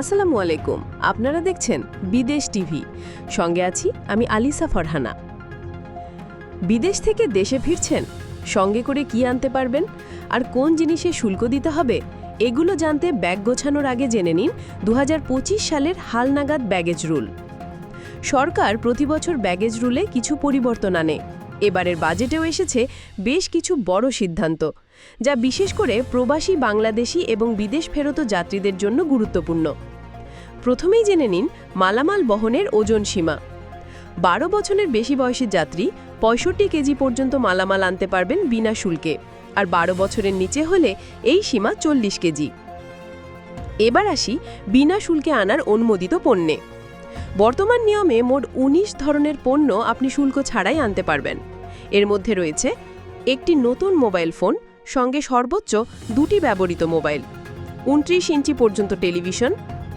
আসসালামু আলাইকুম। আপনারা দেখছেন বিদেশ টিভি। সঙ্গে আছি আমি আলিসা ফরহানা। বিদেশ থেকে দেশে ফিরছেন, সঙ্গে করে কি আনতে পারবেন, আর কোন জিনিসে শুল্ক দিতে হবে, এগুলো জানতে ব্যাগ গোছানোর আগে জেনে নিন দু হাজার পঁচিশ সালের হালনাগাদ ব্যাগেজ রুল। সরকার প্রতি বছর ব্যাগেজ রুলে কিছু পরিবর্তন আনে। এবারের বাজেটেও এসেছে বেশ কিছু বড় সিদ্ধান্ত, যা বিশেষ করে প্রবাসী বাংলাদেশি এবং বিদেশ ফেরত যাত্রীদের জন্য গুরুত্বপূর্ণ। প্রথমেই জেনে নিন মালামাল বহনের ওজন সীমা। বারো বছরের বেশি বয়সের যাত্রী পঁয়ষট্টি কেজি পর্যন্ত মালামাল আনতে পারবেন বিনা শুল্কে, আর বারো বছরের নিচে হলে এই সীমা চল্লিশ কেজি। এবার আসি বিনা শুল্কে আনার অনুমোদিত পণ্যে। বর্তমান নিয়মে মোট ১৯ ধরনের পণ্য আপনি শুল্ক ছাড়াই আনতে পারবেন। এর মধ্যে রয়েছে একটি নতুন মোবাইল ফোন, সঙ্গে সর্বোচ্চ দুটি ব্যবহৃত মোবাইল, উনত্রিশ ইঞ্চি পর্যন্ত television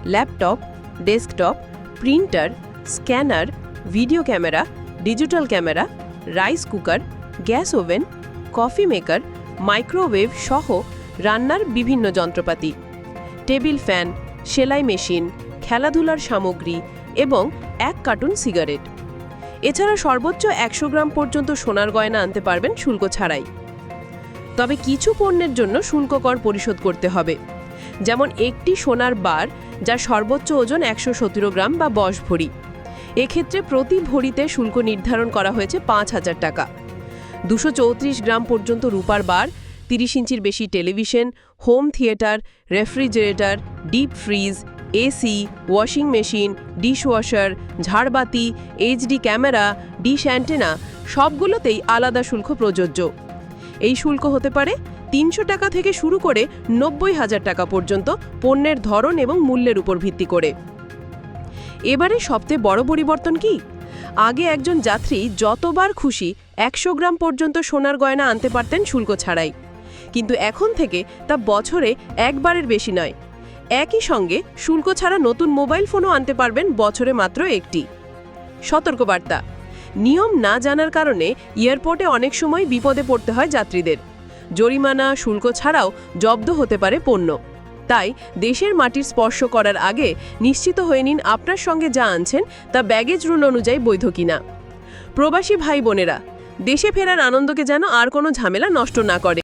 laptop desktop printer scanner video camera digital camera rice cooker gas oven coffee maker microwave সহ রান্নার বিভিন্ন যন্ত্রপাতি। টেবিল ফ্যান, সেলাই মেশিন, খেলাধুলার সামগ্রী এবং এক কার্টুন সিগারেট। এছাড়া সর্বোচ্চ একশো গ্রাম পর্যন্ত সোনার গয়না আনতে পারবেন শুল্ক ছাড়াই। তবে কিছু পণ্যের জন্য শুল্ক কর পরিশোধ করতে হবে। যেমন একটি সোনার বার, যার সর্বোচ্চ ওজন একশো সতেরো গ্রাম বা বশ ভরি। এক্ষেত্রে প্রতি ভরিতে শুল্ক নির্ধারণ করা হয়েছে পাঁচ হাজার টাকা। দুশো চৌত্রিশ গ্রাম পর্যন্ত রূপার বার, তিরিশ ইঞ্চির বেশি television, home theatre, refrigerator, deep fridge, AC, washing machine, dishwasher, ঝাড়বাতি, HD camera, dish antenna, সবগুলোতেই আলাদা শুল্ক প্রযোজ্য। এই শুল্ক হতে পারে তিনশো টাকা থেকে শুরু করে নব্বই হাজার টাকা পর্যন্ত পণ্যের ধরন এবং মূল্যের উপর ভিত্তি করে। এবারে সবচেয়ে বড় পরিবর্তন কি? আগে একজন যাত্রী যতবার খুশি একশো গ্রাম পর্যন্ত সোনার গয়না আনতে পারতেন শুল্ক ছাড়াই। কিন্তু এখন থেকে তা বছরে একবারের বেশি নয়। একই সঙ্গে শুল্ক ছাড়া নতুন মোবাইল ফোনও আনতে পারবেন বছরে মাত্র একটি। সতর্কবার্তা, নিয়ম না জানার কারণে এয়ারপোর্টে অনেক সময় বিপদে পড়তে হয় যাত্রীদের। জরিমানা, শুল্ক ছাড়াও জব্দ হতে পারে পণ্য। তাই দেশের মাটির স্পর্শ করার আগে নিশ্চিত হয়ে নিন আপনার সঙ্গে যা আনছেন তা ব্যাগেজ রুল অনুযায়ী বৈধ কিনা। প্রবাসী ভাই বোনেরা দেশে ফেরার আনন্দকে যেন আর কোনো ঝামেলা নষ্ট না করে।